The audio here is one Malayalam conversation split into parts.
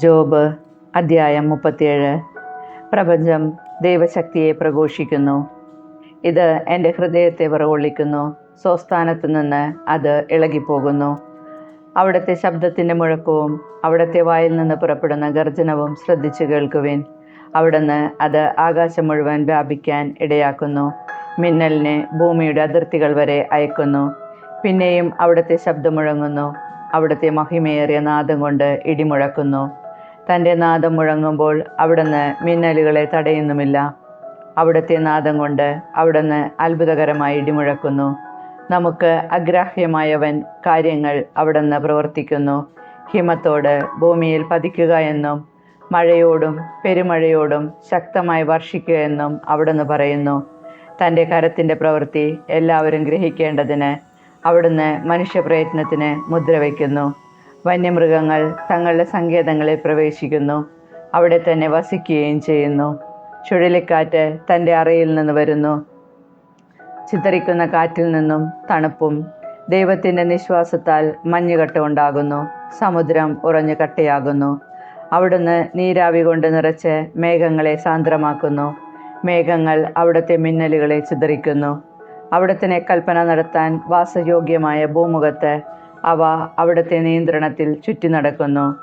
ജോബ് അധ്യായം മുപ്പത്തിയേഴ്. പ്രപഞ്ചം ദൈവശക്തിയെ പ്രഘോഷിക്കുന്നു. ഇത് എന്റെ ഹൃദയത്തെ വിറകൊള്ളിക്കുന്നു. സ്വസ്ഥാനത്ത് നിന്ന് അത് ഇളകിപ്പോകുന്നു. അവിടുത്തെ ശബ്ദത്തിന്റെ മുഴക്കവും അവിടുത്തെ വായിൽ നിന്ന് പുറപ്പെടുന്ന ഗർജനവും ശ്രദ്ധിച്ചു കേൾക്കുവിൻ. അവിടുന്ന് അത് ആകാശം മുഴുവൻ വ്യാപിക്കാൻ ഇടയാക്കുന്നു. മിന്നലിനെ ഭൂമിയുടെ അതിർത്തികൾ വരെ അയക്കുന്നു. പിന്നെയും അവിടുത്തെ ശബ്ദം മുഴങ്ങുന്നു. അവിടുത്തെ മഹിമയേറിയ നാദം കൊണ്ട് ഇടിമുഴക്കുന്നു. തന്റെ നാദം മുഴങ്ങുമ്പോൾ അവിടുന്ന് മിന്നലുകളെ തടയുന്നുമില്ല. അവിടുത്തെ നാദം കൊണ്ട് അവിടുന്ന് അത്ഭുതകരമായി ഇടിമുഴക്കുന്നു. നമുക്ക് അഗ്രാഹ്യമായവൻ കാര്യങ്ങൾ അവിടുന്ന് പ്രവർത്തിക്കുന്നു. ഹിമത്തോട് ഭൂമിയിൽ പതിക്കുക എന്നും മഴയോടും പെരുമഴയോടും ശക്തമായി വർഷിക്കുക എന്നും അവിടുന്ന് പറയുന്നു. തന്റെ കരത്തിന്റെ പ്രവൃത്തി എല്ലാവരും ഗ്രഹിക്കേണ്ടതിന് അവിടുന്ന് മനുഷ്യപ്രയത്നത്തിന് മുദ്ര വയ്ക്കുന്നു. വന്യമൃഗങ്ങൾ തങ്ങളുടെ സങ്കേതങ്ങളിൽ പ്രവേശിക്കുന്നു. അവിടെ തന്നെ വസിക്കുകയും ചെയ്യുന്നു. ചുഴലിക്കാറ്റ് തന്റെ അറയിൽ നിന്ന് വരുന്നു. ചിതറിക്കുന്ന കാറ്റിൽ നിന്നും തണുപ്പും ദൈവത്തിന്റെ നിശ്വാസത്താൽ മഞ്ഞുകട്ട ഉണ്ടാകുന്നു. സമുദ്രം ഉറഞ്ഞു കട്ടയാകുന്നു. അവിടുന്ന് നീരാവി കൊണ്ട് നിറച്ച് മേഘങ്ങളെ സാന്ദ്രമാക്കുന്നു. മേഘങ്ങൾ അവിടുത്തെ മിന്നലുകളെ ചിതറിക്കുന്നു. അവിടത്തിനെ കൽപ്പന നടത്താൻ വാസയോഗ്യമായ ഭൂമുഖത്ത് അവ അവിടുത്തെ നിയന്ത്രണത്തിൽ ചുറ്റി നടക്കുന്നു.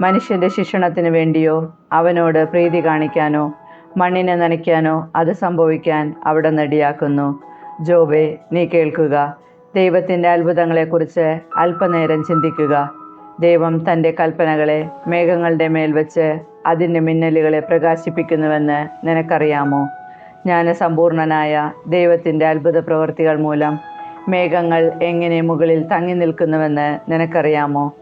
മനുഷ്യന്റെ ശിക്ഷണത്തിന് വേണ്ടിയോ അവനോട് പ്രീതി കാണിക്കാനോ മണ്ണിനെ നനയ്ക്കാനോ അത് സംഭവിക്കാൻ അവിടെ നടിയാക്കുന്നു. ജോബെ നീ കേൾക്കുക. ദൈവത്തിന്റെ അത്ഭുതങ്ങളെക്കുറിച്ച് അല്പനേരം ചിന്തിക്കുക. ദൈവം തന്റെ കൽപ്പനകളെ മേഘങ്ങളുടെ മേൽ വെച്ച് അതിന്റെ മിന്നലുകളെ പ്രകാശിപ്പിക്കുന്നുവെന്ന് നിനക്കറിയാമോ? ജ്ഞാനസമ്പൂർണനായ ദൈവത്തിന്റെ അത്ഭുത പ്രവൃത്തികൾ മൂലം മേഘങ്ങൾ എങ്ങനെ മുകളിൽ തങ്ങി നിൽക്കുന്നുവെന്ന് നിനക്കറിയാമോ?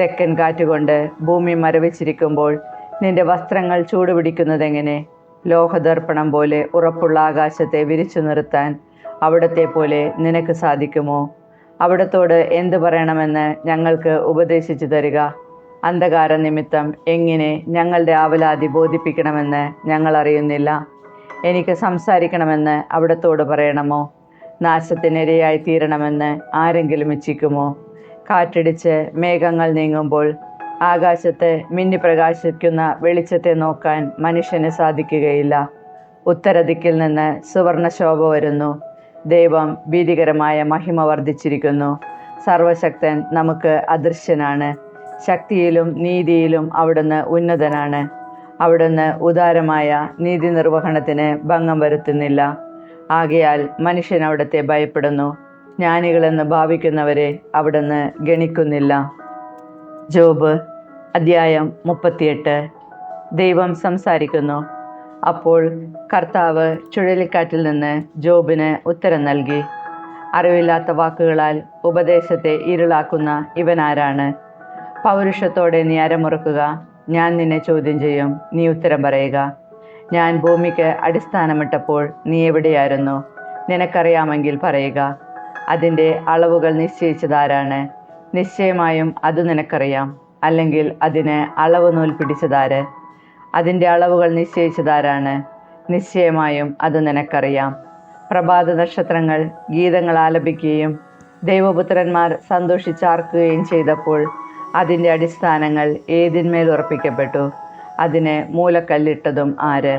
തെക്കൻ കാറ്റുകൊണ്ട് ഭൂമി മരവിച്ചിരിക്കുമ്പോൾ നിന്റെ വസ്ത്രങ്ങൾ ചൂടുപിടിക്കുന്നതെങ്ങനെ? ലോഹദർപ്പണം പോലെ ഉറപ്പുള്ള ആകാശത്തെ വിരിച്ചു നിർത്താൻ അവിടത്തെ പോലെ നിനക്ക് സാധിക്കുമോ? അവിടത്തോട് എന്തു പറയണമെന്ന് ഞങ്ങൾക്ക് ഉപദേശിച്ചു തരിക. അന്ധകാര നിമിത്തം എങ്ങനെ ഞങ്ങളുടെ ആവലാതി ബോധിപ്പിക്കണമെന്ന് ഞങ്ങൾ അറിയുന്നില്ല. എനിക്ക് സംസാരിക്കണമെന്ന് അവിടത്തോട് പറയണമോ? നാശത്തിനിരയായി തീരണമെന്ന് ആരെങ്കിലും ഇച്ഛിക്കുമോ? കാറ്റടിച്ച് മേഘങ്ങൾ നീങ്ങുമ്പോൾ ആകാശത്ത് മിന്നി പ്രകാശിക്കുന്ന വെളിച്ചത്തെ നോക്കാൻ മനുഷ്യന് സാധിക്കുകയില്ല. ഉത്തരദിക്കിൽ നിന്ന് സുവർണശോഭ വരുന്നു. ദൈവം ഭീതികരമായ മഹിമ വർദ്ധിച്ചിരിക്കുന്നു. സർവശക്തൻ നമുക്ക് അദൃശ്യനാണ്. ശക്തിയിലും നീതിയിലും അവിടുന്ന് ഉന്നതനാണ്. അവിടുന്ന് ഉദാരമായ നീതി നിർവഹണത്തിന് ഭംഗം വരുത്തുന്നില്ല. ആകയാൽ മനുഷ്യൻ അവിടുത്തെ ഭയപ്പെടുന്നു. ജ്ഞാനികളെന്ന് ഭാവിക്കുന്നവരെ അവിടുന്ന് ഗണിക്കുന്നില്ല. ജോബ് അദ്ധ്യായം മുപ്പത്തിയെട്ട്. ദൈവം സംസാരിക്കുന്നു. അപ്പോൾ കർത്താവ് ചുഴലിക്കാറ്റിൽ നിന്ന് ജോബിന് ഉത്തരം നൽകി. അറിവില്ലാത്ത വാക്കുകളാൽ ഉപദേശത്തെ ഇരുളാക്കുന്ന ഇവനാരാണ്? പൗരുഷത്തോടെ നീ അരമുറക്കുക. ഞാൻ നിന്നെ ചോദ്യം ചെയ്യും. നീ ഉത്തരം പറയുക. ഞാൻ ഭൂമിക്ക് അടിസ്ഥാനമിട്ടപ്പോൾ നീ എവിടെയായിരുന്നു? നിനക്കറിയാമെങ്കിൽ പറയുക. അതിന്റെ അളവുകൾ നിശ്ചയിച്ചതാരാണ്? നിശ്ചയമായും അത് നിനക്കറിയാം. അല്ലെങ്കിൽ അതിന് അളവ് നൂൽ പിടിച്ചതാര്? അതിന്റെ അളവുകൾ നിശ്ചയിച്ചതാരാണ്? നിശ്ചയമായും അത് നിനക്കറിയാം. പ്രഭാത നക്ഷത്രങ്ങൾ ഗീതങ്ങൾ ആലപിക്കുകയും ദൈവപുത്രന്മാർ സന്തോഷിച്ചാർക്കുകയും ചെയ്തപ്പോൾ അതിന്റെ അടിസ്ഥാനങ്ങൾ ഏതിന്മേൽ ഉറപ്പിക്കപ്പെട്ടു? അതിന് മൂലക്കല്ലിട്ടതും ആര്?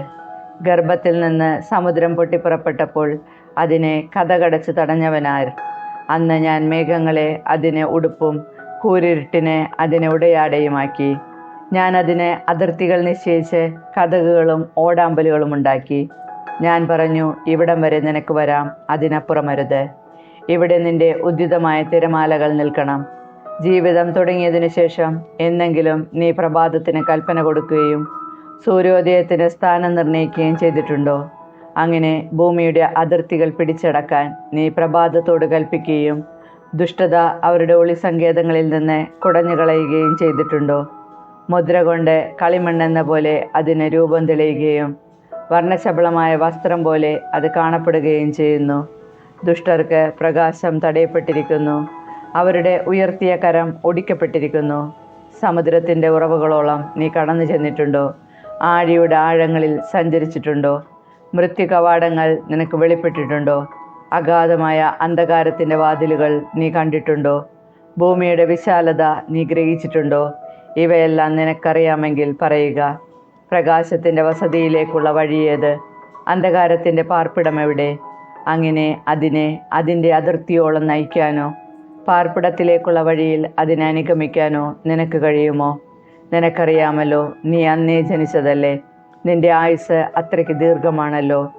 ഗർഭത്തിൽ നിന്ന് സമുദ്രം പൊട്ടിപ്പുറപ്പെട്ടപ്പോൾ അതിനെ കഥകടച്ച് തടഞ്ഞവനാർ അന്ന് ഞാൻ മേഘങ്ങളെ അതിനെ ഉടുപ്പും കൂരിരുട്ടിനെ അതിനെ ഉടയാടയുമാക്കി. ഞാൻ അതിന് അതിർത്തികൾ നിശ്ചയിച്ച് കഥകുകളും ഓടാമ്പലുകളും ഉണ്ടാക്കി. ഞാൻ പറഞ്ഞു ഇവിടം വരെ നിനക്ക് വരാം അതിനപ്പുറമരുത് ഇവിടെ നിന്റെ ഉദ്യുതമായ തിരമാലകൾ നിൽക്കണം. ജീവിതം തുടങ്ങിയതിനു ശേഷം എന്നെങ്കിലും നീ പ്രഭാതത്തിന് കൽപ്പന കൊടുക്കുകയും സൂര്യോദയത്തിന് സ്ഥാനം നിർണയിക്കുകയും ചെയ്തിട്ടുണ്ടോ? അങ്ങനെ ഭൂമിയുടെ അതിർത്തികൾ പിടിച്ചടക്കാൻ നീ പ്രഭാതത്തോട് കൽപ്പിക്കുകയും ദുഷ്ടത അവരുടെ ഒളി സങ്കേതങ്ങളിൽ നിന്ന് കുടഞ്ഞു കളയുകയും ചെയ്തിട്ടുണ്ടോ? മുദ്ര കൊണ്ട് കളിമണ്ണെന്ന പോലെ അതിന് രൂപം തെളിയുകയും വർണശബളമായ വസ്ത്രം പോലെ അത് കാണപ്പെടുകയും ചെയ്യുന്നു. ദുഷ്ടർക്ക് പ്രകാശം തടയപ്പെട്ടിരിക്കുന്നു. അവരുടെ ഉയർത്തിയ കരം ഒടിക്കപ്പെട്ടിരിക്കുന്നു. സമുദ്രത്തിന്റെ ഉറവുകളോളം നീ കടന്നു ചെന്നിട്ടുണ്ടോ? ആഴിയുടെ ആഴങ്ങളിൽ സഞ്ചരിച്ചിട്ടുണ്ടോ? മൃത്യു കവാടങ്ങൾ നിനക്ക് വെളിപ്പെട്ടിട്ടുണ്ടോ? അഗാധമായ അന്ധകാരത്തിന്റെ വാതിലുകൾ നീ കണ്ടിട്ടുണ്ടോ? ഭൂമിയുടെ വിശാലത നീ ഗ്രഹിച്ചിട്ടുണ്ടോ? ഇവയെല്ലാം നിനക്കറിയാമെങ്കിൽ പറയുക പ്രകാശത്തിന്റെ വസതിയിലേക്കുള്ള വഴിയേത് അന്ധകാരത്തിന്റെ പാർപ്പിടം എവിടെ? അങ്ങനെ അതിനെ അതിന്റെ അതിർത്തിയോളം നയിക്കാനോ? പാർപ്പിടത്തിലേക്കുള്ള വഴിയിൽ അതിനെ അനുഗമിക്കാനോ നിനക്ക് കഴിയുമോ? നിനക്കറിയാമല്ലോ നീ അന്നേ ജനിച്ചതല്ലേ. നിന്റെ ആയുസ് അത്രയ്ക്ക് ദീർഘമാണല്ലോ.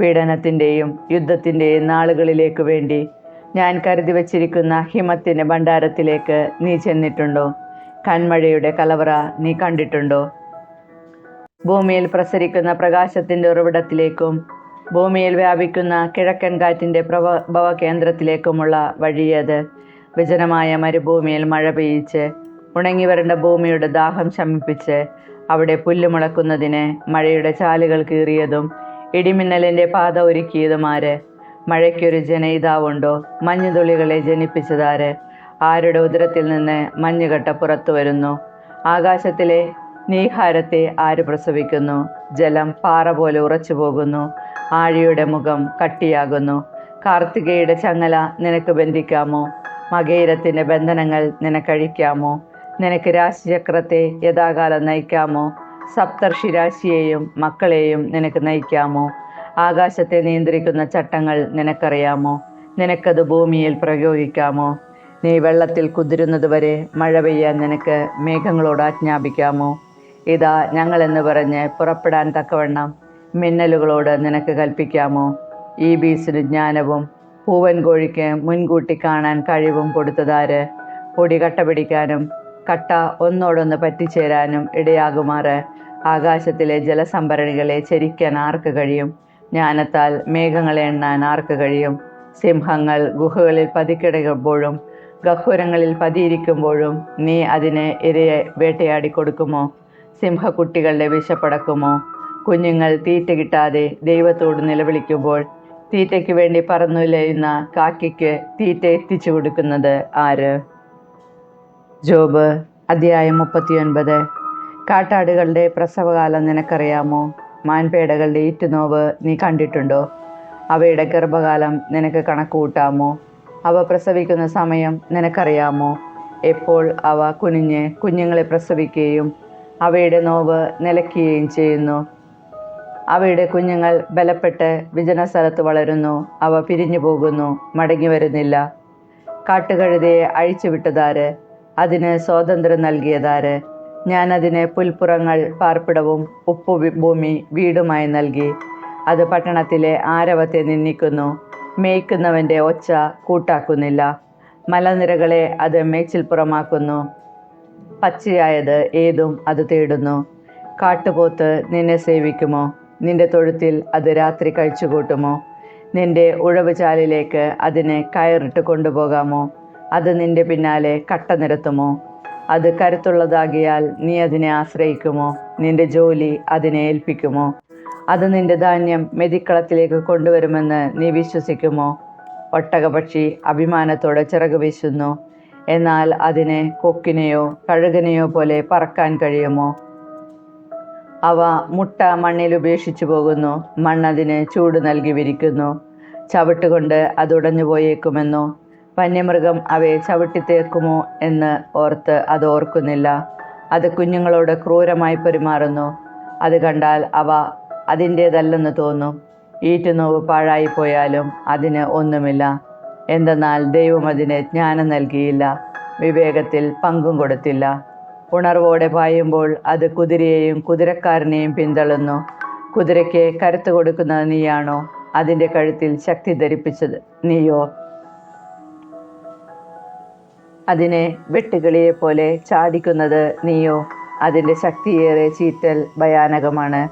പീഡനത്തിന്റെയും യുദ്ധത്തിന്റെയും നാളുകളിലേക്ക് വേണ്ടി ഞാൻ കരുതി വച്ചിരിക്കുന്ന ഹിമത്തിന്റെ ഭണ്ഡാരത്തിലേക്ക് നീ ചെന്നിട്ടുണ്ടോ? കൺമഴയുടെ കലവറ നീ കണ്ടിട്ടുണ്ടോ? ഭൂമിയിൽ പ്രസരിക്കുന്ന പ്രകാശത്തിന്റെ ഉറവിടത്തിലേക്കും ഭൂമിയിൽ വ്യാപിക്കുന്ന കിഴക്കൻ കാറ്റിന്റെ പ്രഭവ കേന്ദ്രത്തിലേക്കുമുള്ള വഴിയത് വിജനമായ മരുഭൂമിയിൽ മഴ പെയ്യിച്ച് ഉണങ്ങി വരേണ്ട ഭൂമിയുടെ ദാഹം ശമിപ്പിച്ച് അവിടെ പുല്ല് മുളക്കുന്നതിന് മഴയുടെ ചാലുകൾ കീറിയതും ഇടിമിന്നലിന്റെ പാത ഒരുക്കിയതുമാര് മഴയ്ക്കൊരു ജനയിതാവുണ്ടോ? മഞ്ഞുതുള്ളികളെ ജനിപ്പിച്ചതാര്? ആരുടെ ഉദരത്തിൽ നിന്ന് മഞ്ഞുകട്ട പുറത്തു വരുന്നു? ആകാശത്തിലെ നീഹാരത്തെ ആര് പ്രസവിക്കുന്നു? ജലം പാറ പോലെ ഉറച്ചു പോകുന്നു. ആഴിയുടെ മുഖം കട്ടിയാകുന്നു. കാർത്തികയുടെ ചങ്ങല നിനക്ക് ബന്ധിക്കാമോ? മകേരത്തിന്റെ ബന്ധനങ്ങൾ നിനക്കഴിക്കാമോ? നിനക്ക് രാശിചക്രത്തെ യഥാകാലം നയിക്കാമോ? സപ്തർഷി രാശിയെയും മക്കളെയും നിനക്ക് നയിക്കാമോ? ആകാശത്തെ നിയന്ത്രിക്കുന്ന ചട്ടങ്ങൾ നിനക്കറിയാമോ? നിനക്കത് ഭൂമിയിൽ പ്രയോഗിക്കാമോ? നീ വെള്ളത്തിൽ കുതിരുന്നതുവരെ മഴ പെയ്യാൻ നിനക്ക് മേഘങ്ങളോട് ആജ്ഞാപിക്കാമോ? ഇതാ ഞങ്ങളെന്ന് പറഞ്ഞ് പുറപ്പെടാൻ തക്കവണ്ണം മിന്നലുകളോട് നിനക്ക് കൽപ്പിക്കാമോ? ഈ ബീസിന് ജ്ഞാനവും പൂവൻ കോഴിക്ക് മുൻകൂട്ടി കാണാൻ കഴിവും കൊടുത്തതാര് പൊടി കട്ട പിടിക്കാനും കട്ട ഒന്നോടൊന്ന് പറ്റിച്ചേരാനും ഇടയാകുമാറ്. ആകാശത്തിലെ ജലസംഭരണികളെ ചരിക്കാൻ ആർക്ക് കഴിയും? ജ്ഞാനത്താൽ മേഘങ്ങളെ എണ്ണാൻ ആർക്ക് കഴിയും? സിംഹങ്ങൾ ഗുഹകളിൽ പതിക്കിടക്കുമ്പോഴും ഗഹ്വരങ്ങളിൽ പതിയിരിക്കുമ്പോഴും നീ അതിനെ ഇരയെ വേട്ടയാടി കൊടുക്കുമോ? സിംഹക്കുട്ടികളുടെ വിശപ്പടക്കുമോ? കുഞ്ഞുങ്ങൾ തീറ്റ കിട്ടാതെ ദൈവത്തോട് നിലവിളിക്കുമ്പോൾ തീറ്റയ്ക്ക് വേണ്ടി പറന്നുലയുന്ന കാക്കിക്ക് തീറ്റ എത്തിച്ചു കൊടുക്കുന്നത് ആര്? ജോബ് അധ്യായം മുപ്പത്തിയൊൻപത്. കാട്ടാടുകളുടെ പ്രസവകാലം നിനക്കറിയാമോ? മാൻപേടകളുടെ ഈറ്റുനോവ് നീ കണ്ടിട്ടുണ്ടോ? അവയുടെ ഗർഭകാലം നിനക്ക് കണക്കുകൂട്ടാമോ? അവ പ്രസവിക്കുന്ന സമയം നിനക്കറിയാമോ? എപ്പോൾ അവ കുനിഞ്ഞ് കുഞ്ഞുങ്ങളെ പ്രസവിക്കുകയും അവയുടെ നോവ് നിലയ്ക്കുകയും ചെയ്യുന്നു? അവയുടെ കുഞ്ഞുങ്ങൾ ബലപ്പെട്ട് വിജന സ്ഥലത്ത് വളരുന്നു. അവ പിരിഞ്ഞു പോകുന്നു. മടങ്ങി വരുന്നില്ല. കാട്ടുകഴുതയെ അഴിച്ചുവിട്ടതാര്? അതിന് സ്വാതന്ത്ര്യം നൽകിയതാര്? ഞാൻ അതിന് പുൽപ്പുറങ്ങൾ പാർപ്പിടവും ഉപ്പു ഭൂമി വീടുമായി നൽകി. അത് പട്ടണത്തിലെ ആരവത്തെ നിന്ദിക്കുന്നു. മേയ്ക്കുന്നവന്റെ ഒച്ച കൂട്ടാക്കുന്നില്ല. മലനിരകളെ അത് മേച്ചിൽപ്പുറമാക്കുന്നു പച്ചയായത് ഏതും അത് തേടുന്നു. കാട്ടുപോത്ത് നിന്നെ സേവിക്കുമോ? നിന്റെ തൊഴുത്തിൽ അത് രാത്രി കഴിച്ചുകൂട്ടുമോ? നിന്റെ ഉഴവുചാലിലേക്ക് അതിനെ കയറിട്ട് കൊണ്ടുപോകാമോ? അത് നിന്റെ പിന്നാലെ കട്ട നിരത്തുമോ? അത് കരുത്തുള്ളതാകിയാൽ നീ അതിനെ ആശ്രയിക്കുമോ? നിന്റെ ജോലി അതിനെ ഏൽപ്പിക്കുമോ? അത് നിന്റെ ധാന്യം മെതിക്കളത്തിലേക്ക് കൊണ്ടുവരുമെന്ന് നീ വിശ്വസിക്കുമോ? ഒട്ടകപക്ഷി അഭിമാനത്തോടെ ചിറക് വീശുന്നു. എന്നാൽ അതിനെ കൊക്കിനെയോ കഴുകനെയോ പോലെ പറക്കാൻ കഴിയുമോ? അവ മുട്ട മണ്ണിൽ ഉപേക്ഷിച്ചു പോകുന്നു. മണ്ണതിന് ചൂട് നൽകി വിരിക്കുന്നു. ചവിട്ടുകൊണ്ട് അത് ഉടഞ്ഞു പോയേക്കുമെന്നോ വന്യമൃഗം അവയെ ചവിട്ടിത്തേക്കുമോ എന്ന് ഓർത്ത് അത് ഓർക്കുന്നില്ല. അത് കുഞ്ഞുങ്ങളോട് ക്രൂരമായി പെരുമാറുന്നു. അത് കണ്ടാൽ അവ അതിന്റേതല്ലെന്ന് തോന്നും. ഈറ്റുനോവ് പാഴായിപ്പോയാലും അതിന് ഒന്നുമില്ല. എന്തെന്നാൽ ദൈവം അതിന് ജ്ഞാനം നൽകിയില്ല. വിവേകത്തിൽ പങ്കും കൊടുത്തില്ല. ഉണർവോടെ പായുമ്പോൾ അത് കുതിരയെയും കുതിരക്കാരനെയും പിന്തള്ളുന്നു. കുതിരയ്ക്ക് കരുത്ത് കൊടുക്കുന്നത് നീയാണോ? അതിന്റെ കഴുത്തിൽ ശക്തി ധരിപ്പിച്ചത് നീയോ? അതിനെ വെട്ടുകിളിയെ പോലെ ചാടിക്കുന്നത് നീയോ? അതിന്റെ ശക്തിയേറെ ചീറ്റൽ ഭയാനകമാണ്.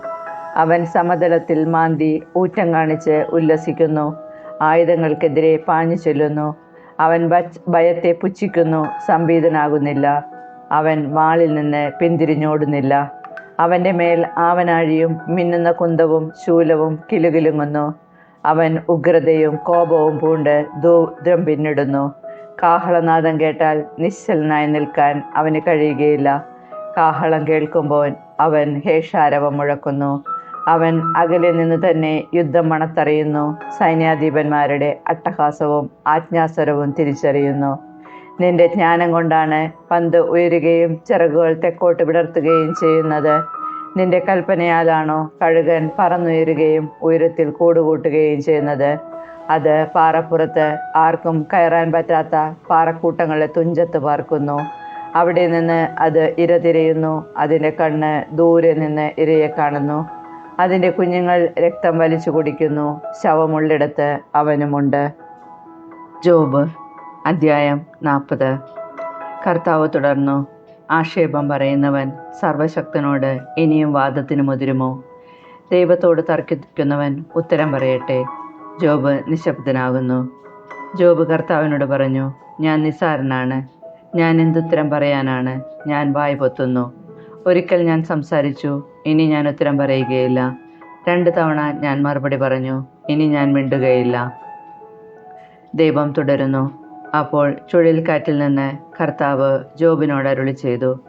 അവൻ സമതലത്തിൽ മാന്തി ഊറ്റം കാണിച്ച് ഉല്ലസിക്കുന്നു. ആയുധങ്ങൾക്കെതിരെ പാഞ്ഞു ചെല്ലുന്നു. അവൻ ഭയത്തെ പുച്ഛിക്കുന്നു. സംഭീതനാകുന്നില്ല അവൻ വാളിൽ നിന്ന് പിന്തിരിഞ്ഞോടുന്നില്ല. അവന്റെ മേൽ ആവനാഴിയും മിന്നുന്ന കുന്തവും ശൂലവും കിലുകിലുങ്ങുന്നു. അവൻ ഉഗ്രതയും കോപവും പൂണ്ട് ദൂദ്രം പിന്നിടുന്നു കാഹളനാദം കേട്ടാൽ നിശ്ചലനായി നിൽക്കാൻ അവന് കഴിയുകയില്ല. കാഹളം കേൾക്കുമ്പോൾ അവൻ ഹേഷാരവം മുഴക്കുന്നു. അവൻ അകലെ നിന്ന് തന്നെ യുദ്ധം മണത്തറിയുന്നു. സൈന്യാധിപന്മാരുടെ അട്ടഹാസവും ആജ്ഞാസ്വരവും തിരിച്ചറിയുന്നു. നിന്റെ ജ്ഞാനം കൊണ്ടാണ് പന്ത് ഉയരുകയും ചിറകുകൾ തെക്കോട്ട് വിടർത്തുകയും ചെയ്യുന്നത്. നിന്റെ കൽപ്പനയാലാണോ കഴുകൻ പറന്നുയരുകയും ഉയരത്തിൽ കൂടുകൂട്ടുകയും ചെയ്യുന്നത്? അത് പാറപ്പുറത്ത് ആർക്കും കയറാൻ പറ്റാത്ത പാറക്കൂട്ടങ്ങളെ തുഞ്ചത്ത് പാർക്കുന്നു. അവിടെ നിന്ന് അത് ഇര തിരയുന്നു അതിന്റെ കണ്ണ് ദൂരെ നിന്ന് ഇരയെ കാണുന്നു. അതിന്റെ കുഞ്ഞുങ്ങൾ രക്തം വലിച്ചു കുടിക്കുന്നു. ശവമുള്ളിടത്ത് അവനുമുണ്ട്. ജോബ് അദ്ധ്യായം നാൽപ്പത്. കർത്താവ് തുടർന്നു ആക്ഷേപം പറയുന്നവൻ സർവശക്തനോട് ഇനിയും വാദത്തിന് മുതിരുമോ? ദൈവത്തോട് തർക്കിക്കുന്നവൻ ഉത്തരം പറയട്ടെ. ജോബ് നിശബ്ദനാകുന്നു. ജോബ് കർത്താവിനോട് പറഞ്ഞു ഞാൻ നിസ്സാരനാണ്. ഞാൻ എന്തുത്തരം പറയാനാണ്? ഞാൻ വായ് പൊത്തുന്നു. ഒരിക്കൽ ഞാൻ സംസാരിച്ചു ഇനി ഞാൻ ഉത്തരം പറയുകയില്ല. രണ്ട് തവണ ഞാൻ മറുപടി പറഞ്ഞു ഇനി ഞാൻ മിണ്ടുകയില്ല. ദൈവം തുടരുന്നു അപ്പോൾ ചുഴലിക്കാറ്റിൽ നിന്ന് കർത്താവ് ജോബിനോട് അരുളി ചെയ്തു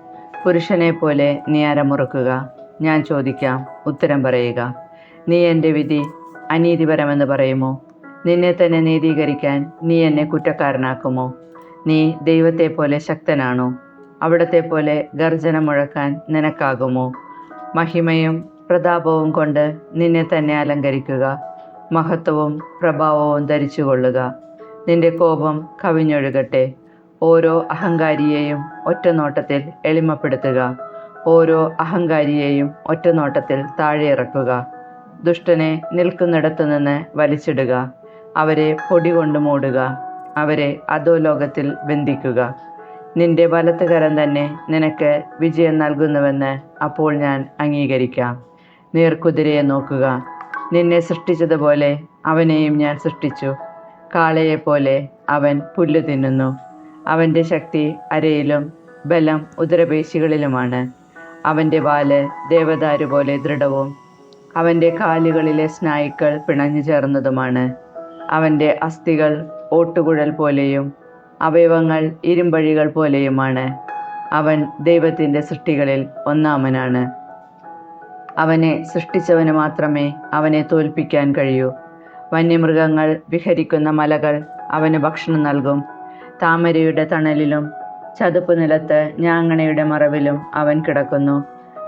പുരുഷനെ പോലെ നീ അരമുറുക്കുക. ഞാൻ ചോദിക്കാം ഉത്തരം പറയുക. നീ എന്റെ വിധി അനീതിപരമെന്ന് പറയുമോ? നിന്നെ തന്നെ നീതീകരിക്കാൻ നീ എന്നെ കുറ്റക്കാരനാക്കുമോ? നീ ദൈവത്തെ പോലെ ശക്തനാണോ? അവിടത്തെ പോലെ ഗർജനം മുഴക്കാൻ നിനക്കാകുമോ? മഹിമയും പ്രതാപവും കൊണ്ട് നിന്നെ തന്നെ അലങ്കരിക്കുക. മഹത്വവും പ്രഭാവവും ധരിച്ചുകൊള്ളുക. നിന്റെ കോപം കവിഞ്ഞൊഴുകട്ടെ. ഓരോ അഹങ്കാരിയെയും ഒറ്റനോട്ടത്തിൽ എളിമപ്പെടുത്തുക. ഓരോ അഹങ്കാരിയെയും ഒറ്റനോട്ടത്തിൽ താഴെ ഇറക്കുക ദുഷ്ടനെ നിൽക്കുന്നിടത്തു നിന്ന് വലിച്ചിടുക. അവരെ പൊടി കൊണ്ട് മൂടുക. അവരെ അധോലോകത്തിൽ ബന്ധിക്കുക. നിന്റെ വലത്തുകരം തന്നെ നിനക്ക് വിജയം നൽകുന്നുവെന്ന് അപ്പോൾ ഞാൻ അംഗീകരിക്കാം. നീർക്കുതിരയെ നോക്കുക. നിന്നെ സൃഷ്ടിച്ചതുപോലെ അവനെയും ഞാൻ സൃഷ്ടിച്ചു. കാളയെപ്പോലെ അവൻ പുല്ല് തിന്നുന്നു. അവന്റെ ശക്തി അരയിലും ബലം ഉദരപേശികളിലുമാണ്. അവന്റെ വാൽ ദേവദാരു പോലെ ദൃഢവും അവന്റെ കാലുകളിലെ സ്നായുക്കൾ പിണഞ്ഞു ചേർന്നതുമാണ്. അവന്റെ അസ്ഥികൾ ഓട്ടുകുഴൽ പോലെയും അവയവങ്ങൾ ഇരുമ്പഴികൾ പോലെയുമാണ്. അവൻ ദൈവത്തിന്റെ സൃഷ്ടികളിൽ ഒന്നാമനാണ്. അവനെ സൃഷ്ടിച്ചവന് മാത്രമേ അവനെ തോൽപ്പിക്കാൻ കഴിയൂ. വന്യമൃഗങ്ങൾ വിഹരിക്കുന്ന മലകൾ അവന് ഭക്ഷണം നൽകും. താമരയുടെ തണലിലും ചതുപ്പ് നിലത്ത് ഞാങ്ങണയുടെ മറവിലും അവൻ കിടക്കുന്നു.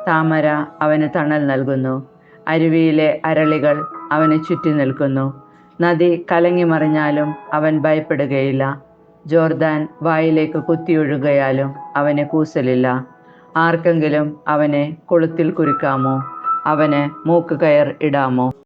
താമര അവന് തണൽ നൽകുന്നു. അരുവിയിലെ അരളികൾ അവനെ ചുറ്റി നിൽക്കുന്നു. നദി കലങ്ങി മറിഞ്ഞാലും അവൻ ഭയപ്പെടുകയില്ല. ജോർദാൻ വായിലേക്ക് കുത്തിയൊഴുകയാലും അവന് കൂസലില്ല. ആർക്കെങ്കിലും അവനെ കൊളുത്തിൽ കുരുക്കാമോ? അവന് മൂക്കുകയർ ഇടാമോ?